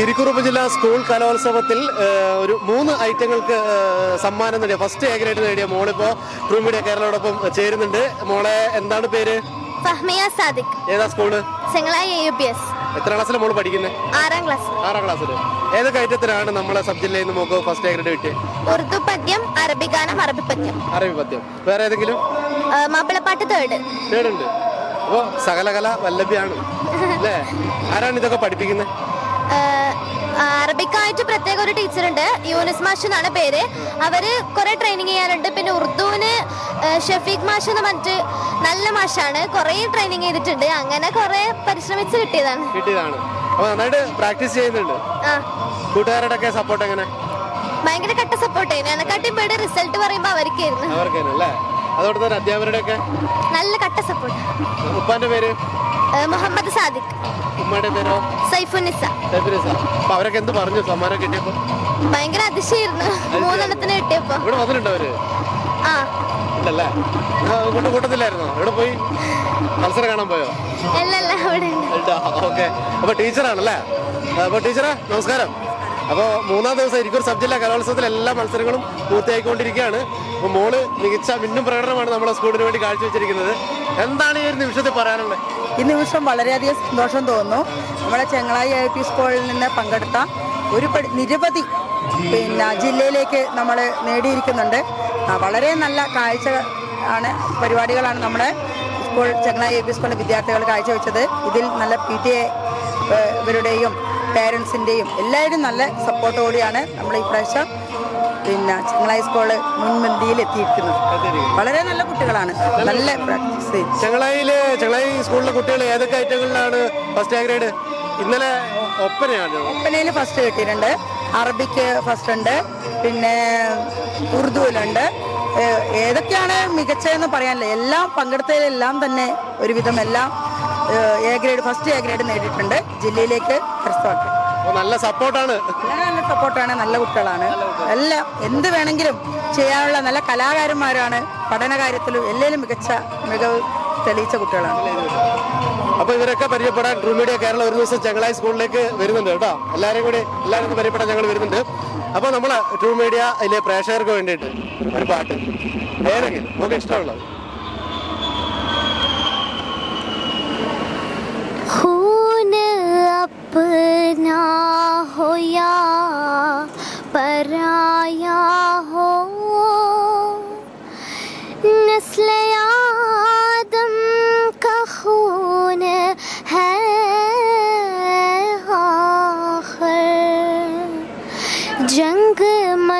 ഇരിക്കൂർ ജില്ലാ സ്കൂൾ കലോത്സവത്തിൽ ഒരു മൂന്ന് ഐറ്റങ്ങൾക്ക് സമ്മാനം നേടിയ ഫസ്റ്റ് എ ഗ്രേഡ് നേടിയ മോളിപ്പോ ട്രൂ മീഡിയ കേരളയോടൊപ്പം ചേരുന്നുണ്ട്. മോളെ എന്താണ് പേര്? ഫഹ്മിയ സാദിഖ്. ഏതാ school? Chengalayi A U P S എത്ര ക്ലാസ്സിലെ മോൾ പഠിക്കുന്നത് ആറാം ക്ലാസ്. ആറാം ക്ലാസ്സിൽ ഏതൊക്കെ ഐറ്റത്തിലാണ് നമ്മളെ സബ് ജില്ലയിൽ നിന്ന് നോക്കുക ഫസ്റ്റ് എ ഗ്രേഡ് കിട്ടിയത് ഉറുദു പദ്യം അറബി ഗാനം അറബി പദ്യം. അറബി പദ്യം. വേറെ ഏതെങ്കിലും? മാപ്പിളപ്പാട്ട് തേർഡ്. തേർഡ് ഉണ്ട്. അപ്പോ സകലകല വല്ലഭ്യാണ്. അല്ലേ? ആരാണ് ഇതൊക്കെ പഠിപ്പിക്കുന്നത് അറബിക്കായിട്ട് പ്രത്യേക ഒരു ടീച്ചറുണ്ട്. യൂനിസ് മാഷ് എന്നാണ് പേര്. അവർ കുറെ ട്രെയിനിങ് ചെയ്യാനുണ്ട്. പിന്നെ ഉറുദുവിന് ഷഫീഖ് മാഷ് എന്ന് പറഞ്ഞിട്ട് നല്ല മാഷാണ്. കുറെ ട്രെയിനിങ് ചെയ്തിട്ടുണ്ട്. അങ്ങനെ കുറെ പരിശ്രമിച്ച് കിട്ടിയതാണ്. കിട്ടിയതാണ്. നന്നായിട്ട് പ്രാക്ടീസ് ചെയ്യുന്നുണ്ട്. കൂട്ടുകാരുടെ ഒക്കെ സപ്പോർട്ട് എങ്ങനെ? ഭയങ്കര കട്ട സപ്പോർട്ട് ചെയ്യുന്നു എന്നെക്കാട്ടി റിസൾട്ട് പറയുമ്പോ അവർക്കായിരുന്നു അവർക്കായിരുന്നു അല്ലേ? അതോടെ തന്നെ അധ്യാപകരുടെ ഒക്കെ നല്ല കട്ട സപ്പോർട്ട് ഉപ്പാന്റെ പേര്? മുഹമ്മദ് സാദിഖ്. ഉമ്മയുടെ പേരോ? സൈഫുനിസ. സൈഫുനിസ. അപ്പൊ അവരൊക്കെ എന്ത് പറഞ്ഞു? സമ്മാനം കിട്ടിയപ്പോ? ഭയങ്കര അതിശയായിരുന്നു. മൂന്നെണ്ണത്തിന് കിട്ടിയപ്പോ. ഇവിടെ വന്നിട്ടുണ്ടോ അവർ? ആ. ഇല്ലല്ലേ? കൂട്ടത്തില്ലായിരുന്നോ? ഇവിടെ പോയി? മത്സരം കാണാൻ പോയോ? ഓക്കെ. അപ്പൊ ടീച്ചറാണല്ലേ? അപ്പൊ ടീച്ചറെ നമസ്കാരം. അപ്പോൾ മൂന്നാം ദിവസം ഇരിക്കൂർ സബ് ജില്ലാ കലോത്സവത്തിൽ എല്ലാ മത്സരങ്ങളും പൂർത്തിയായിക്കൊണ്ടിരിക്കുകയാണ്. അപ്പോൾ മോൾ മികച്ച മിന്നും പ്രകടനമാണ് നമ്മുടെ സ്കൂളിന് വേണ്ടി കാഴ്ചവെച്ചിരിക്കുന്നത്. എന്താണ് ഈ ഒരു നിമിഷത്തിൽ പറയാനുള്ളത്? ഈ നിമിഷം വളരെയധികം സന്തോഷം തോന്നുന്നു. നമ്മുടെ ചെങ്ങളായി ഐ പി സ്കൂളിൽ നിന്ന് പങ്കെടുത്ത ഒരു നിരവധി പിന്നെ ജില്ലയിലേക്ക് നമ്മൾ നേടിയിരിക്കുന്നുണ്ട്. വളരെ നല്ല കാഴ്ച ആണ് പരിപാടികളാണ് നമ്മുടെ സ്കൂൾ ചെങ്ങളായി ഐ പി സ്കൂളിലെ വിദ്യാർത്ഥികൾ കാഴ്ചവെച്ചത്. ഇതിൽ നല്ല പി ടി എ ഇവരുടെയും പേരൻസിന്റെയും എല്ലാവരും നല്ല സപ്പോർട്ടോടെയാണ് നമ്മൾ ഈ പ്രാവശ്യം പിന്നെ ചെങ്ങളായി സ്കൂൾ മുൻപന്തിയിൽ എത്തിയിരിക്കുന്നത് വളരെ നല്ല കുട്ടികളാണ്. നല്ല പ്രാക്ടീസ് ചെയ്തു ചങ്ങളായി സ്കൂളിലെ കുട്ടികൾ ഏതൊക്കെ ഐറ്റങ്ങളിലാണ് ഫസ്റ്റ് ഗ്രേഡ് ഇന്നലെ ഒപ്പനയാണ്. ഒപ്പനയിൽ ഫസ്റ്റ് കിട്ടിയിട്ടുണ്ട്. അറബിക്ക് ഫസ്റ്റ് ഉണ്ട്. പിന്നെ ഉറുദുവിലുണ്ട്. ഏതൊക്കെയാണ് മികച്ചതെന്ന് പറയാനില്ല. എല്ലാം പങ്കെടുത്തതിലെല്ലാം തന്നെ ഒരുവിധം എല്ലാം A grade first A grade നേടിയിട്ടുണ്ട്. ജില്ലയിലേക്ക് കരസ്ഥമാക്കി. നല്ല സപ്പോർട്ടാണ്. നല്ല സപ്പോർട്ടാണ് നല്ല കുട്ടികളാണ്. എല്ലാം എന്ത് വേണമെങ്കിലും ചെയ്യാനുള്ള നല്ല കലാകാരന്മാരാണ്. പഠന കാര്യത്തിലും എല്ലാവരും മികച്ച മികവ് തെളിയിച്ച കുട്ടികളാണ്. അപ്പൊ ഇവരൊക്കെ പരിചയപ്പെടാൻ ട്രൂ മീഡിയ കേരളം ഒരു ദിവസം ചെങ്ങളായി സ്കൂളിലേക്ക് വരുന്നുണ്ട് കേട്ടോ. എല്ലാവരും കൂടി എല്ലാവരും പരിചയപ്പെടാൻ ഞങ്ങൾ വരുന്നുണ്ട്. അപ്പൊ നമ്മൾ ട്രൂ മീഡിയ അതിലെ പ്രേക്ഷകർക്ക് വേണ്ടിയിട്ട് ഒരു പാട്ട്. ഏതെങ്കിലും നമുക്ക് ഇഷ്ടമുള്ളത്.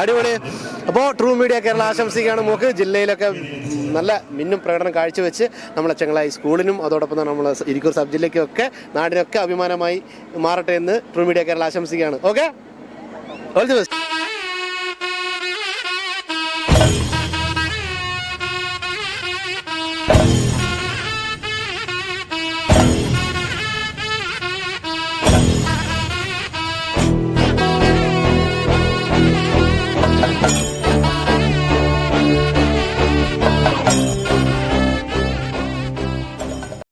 അടിപൊളി. അപ്പോൾ ട്രൂ മീഡിയ കേരള ആശംസിക്കുകയാണ്. നമുക്ക് ജില്ലയിലൊക്കെ നല്ല മിന്നും പ്രകടനം കാഴ്ചവെച്ച് നമ്മളെ ചെങ്ങളായി സ്കൂളിനും അതോടൊപ്പം തന്നെ നമ്മൾ ഇരിക്കൂർ സബ് ജില്ലയ്ക്കും ഒക്കെ നാടിനൊക്കെ അഭിമാനമായി മാറട്ടെ എന്ന് ട്രൂ മീഡിയ കേരള ആശംസിക്കുകയാണ്. Okay all the best